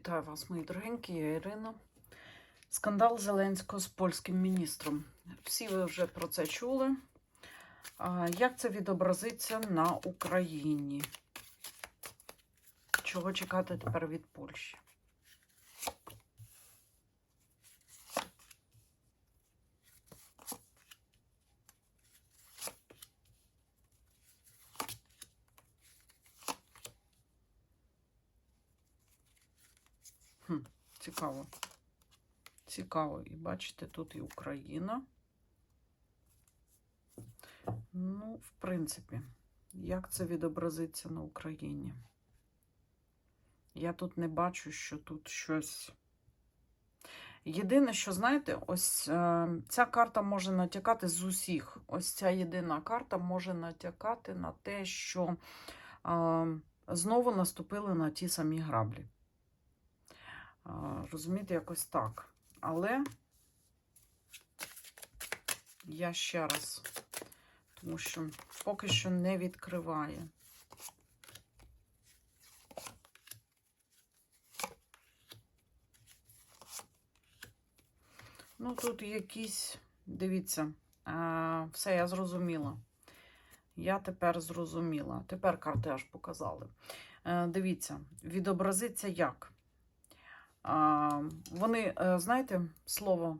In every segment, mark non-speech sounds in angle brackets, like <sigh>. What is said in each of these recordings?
Вітаю вас, мої дорогенькі, я Ірина. Скандал Зеленського з польським міністром. Всі ви вже про це чули. Як це відобразиться на Україні? Чого чекати тепер від Польщі? Хм, цікаво. Цікаво. І бачите, тут і Україна. Ну, в принципі, як це відобразиться на Україні? Я тут не бачу, що тут щось. Єдине, що, знаєте, ось е, ця карта може натякати з усіх. Ось ця єдина карта може натякати на те, що е, знову наступили на ті самі граблі. Розумієте, якось так. Але я ще раз, тому що поки що не відкриває. Ну, тут якісь, дивіться, а, все, я зрозуміла. Я тепер зрозуміла. Тепер карти аж показали. Е, Дивіться, відобразиться як? Вони, е, знаєте, слово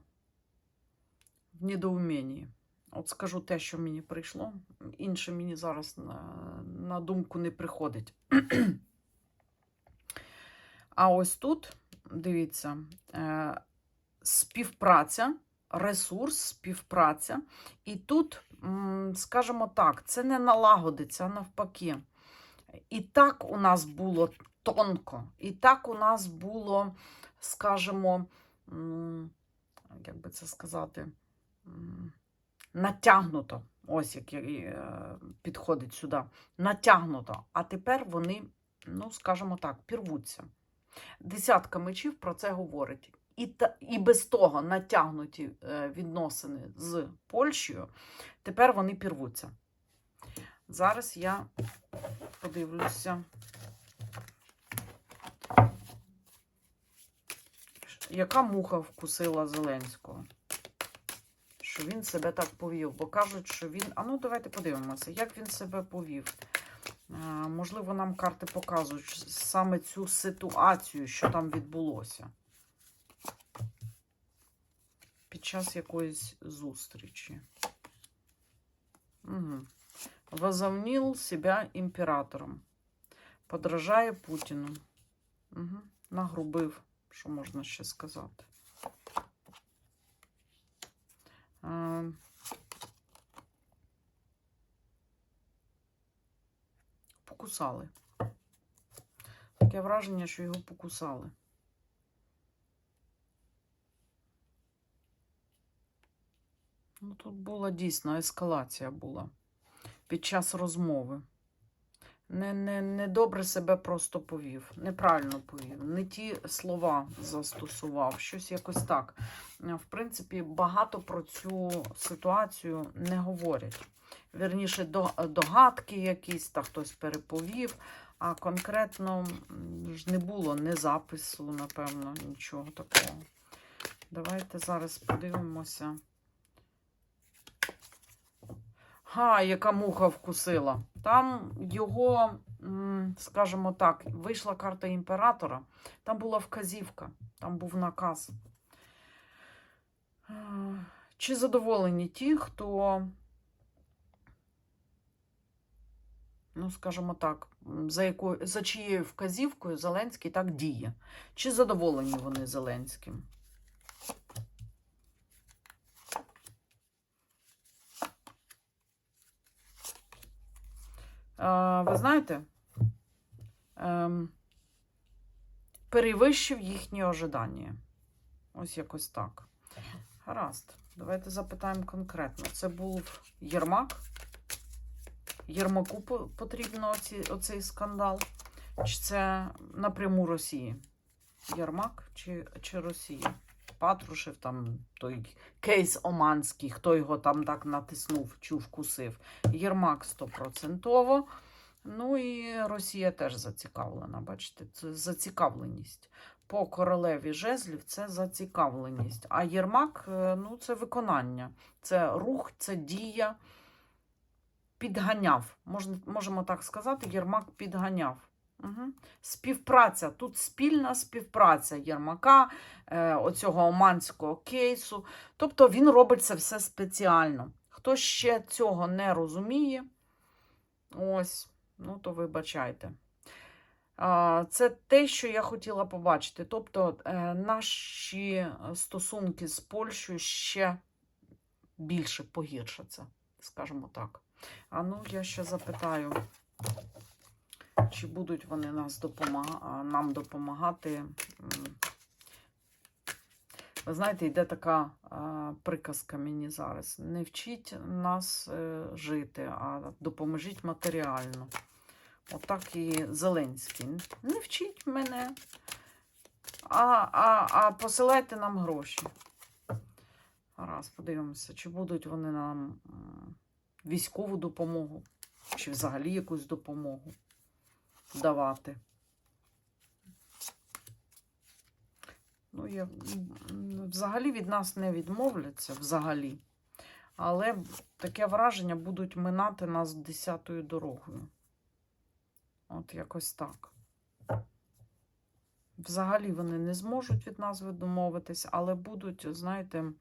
в недоумінні. От скажу те, що мені прийшло. Інше мені зараз на, на думку не приходить. <clears throat> А ось тут, дивіться, е, співпраця, ресурс, співпраця. І тут, скажімо так, це не налагодиться, навпаки. І так у нас було тонко, і так у нас було, скажімо, як би це сказати, натягнуто. Ось як е, підходить сюди. Натягнуто. А тепер вони, ну, скажімо так, пірвуться. Десятка мечів про це говорить. І, та, і без того натягнуті е, відносини з Польщею, тепер вони пірвуться. Зараз я подивлюся, яка муха вкусила Зеленського. Що він себе так повів. Бо кажуть, що він. А ну, давайте подивимося, як він себе повів. Можливо, нам карти показують саме цю ситуацію, що там відбулося. Під час якоїсь зустрічі. Угу. Возомнил себя імператором. Подражає Путіну. Угу. Нагрубив, що можна ще сказати. Покусали. Таке враження, що його покусали. Ну, тут була дійсно ескалація була під час розмови. Не, не, не добре себе просто повів, неправильно повів, не ті слова застосував, щось якось так. В принципі, багато про цю ситуацію не говорять. Вірніше, догадки якісь, та хтось переповів, а конкретно ж не було ні запису, напевно, нічого такого. Давайте зараз подивимося. Га, яка муха вкусила. Там його, скажімо так, вийшла карта імператора, там була вказівка, там був наказ. Е, Чи задоволені ті, хто, ну, скажімо так, за, якою, за чиєю вказівкою Зеленський так діє? Чи задоволені вони Зеленським? Ви знаєте, ем, перевищив їхні ожидання. Ось якось так. Гаразд. Давайте запитаємо конкретно. Це був Єрмак. Єрмаку по- потрібно оці, оцей скандал? Чи це напряму Росії? Єрмак чи, чи Росія? Патрушев, там той кейс Оманський, хто його там так натиснув чи вкусив. Єрмак стопроцентово. Ну і Росія теж зацікавлена, бачите, це зацікавленість. по королеві жезлів це зацікавленість. А Єрмак е, ну, це виконання, це рух, це дія. Підганяв. Можна, можемо так сказати, Єрмак підганяв. Угу. Співпраця. Тут спільна співпраця Єрмака, е, оцього оманського кейсу. Тобто він робить це все спеціально. Хто ще цього не розуміє, ось, ну то вибачайте. Це те, що я хотіла побачити. Тобто е, наші стосунки з Польщею ще більше погіршаться, скажімо так. А ну, я ще запитаю, чи будуть вони нас допомага... нам допомагати. Ви знаєте, йде така приказка мені зараз. Не вчіть нас е, жити, а допоможіть матеріально. Отак і Зеленський. Не вчіть мене, а, а, а посилайте нам гроші. Раз, подивимося, чи будуть вони нам військову допомогу, чи взагалі якусь допомогу давати. Ну, я, взагалі від нас не відмовляться, взагалі. Але таке враження будуть минати нас десятою дорогою. От якось так. Взагалі вони не зможуть від нас відмовитись, але будуть, знаєте,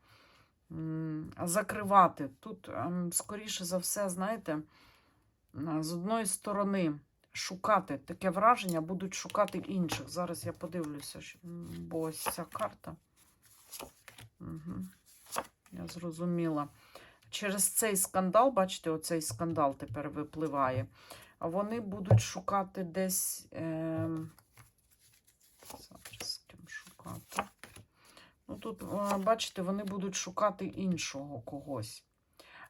закривати. Тут, ем, скоріше за все, знаєте, з одної сторони шукати таке враження, будуть шукати інших. Зараз я подивлюся, бо ось ця карта. Угу. Я зрозуміла. Через цей скандал, бачите, оцей скандал тепер випливає. Вони будуть шукати десь. Е... З ким шукати. Ну, тут, е, бачите, вони будуть шукати іншого когось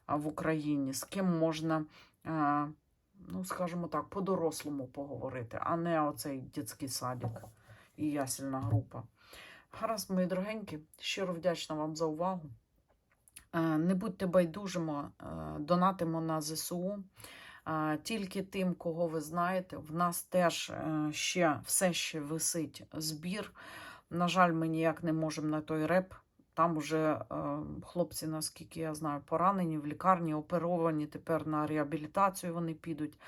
в Україні, з ким можна, е, ну, скажімо так, по-дорослому поговорити, а не оцей дитячий садик і ясельна група. Гаразд, мої дорогенькі, щиро вдячна вам за увагу. Е, Не будьте байдужимо, е, донатимо на ЗСУ. Е, Тільки тим, кого ви знаєте, в нас теж ще все ще висить збір. На жаль, ми ніяк не можемо на той реп. Там вже е, хлопці, наскільки я знаю, поранені в лікарні, оперовані. Тепер на реабілітацію вони підуть.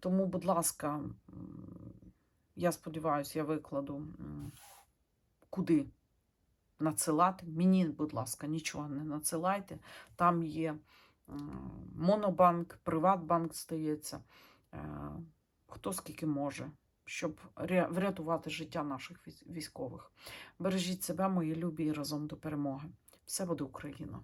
Тому, будь ласка, я сподіваюся, я викладу, куди надсилати. Мені, будь ласка, нічого не надсилайте. Там є Монобанк, Приватбанк стається. Е, Хто скільки може, щоб врятувати життя наших військ- військових. Бережіть себе, мої любі, і разом до перемоги. Все буде Україна!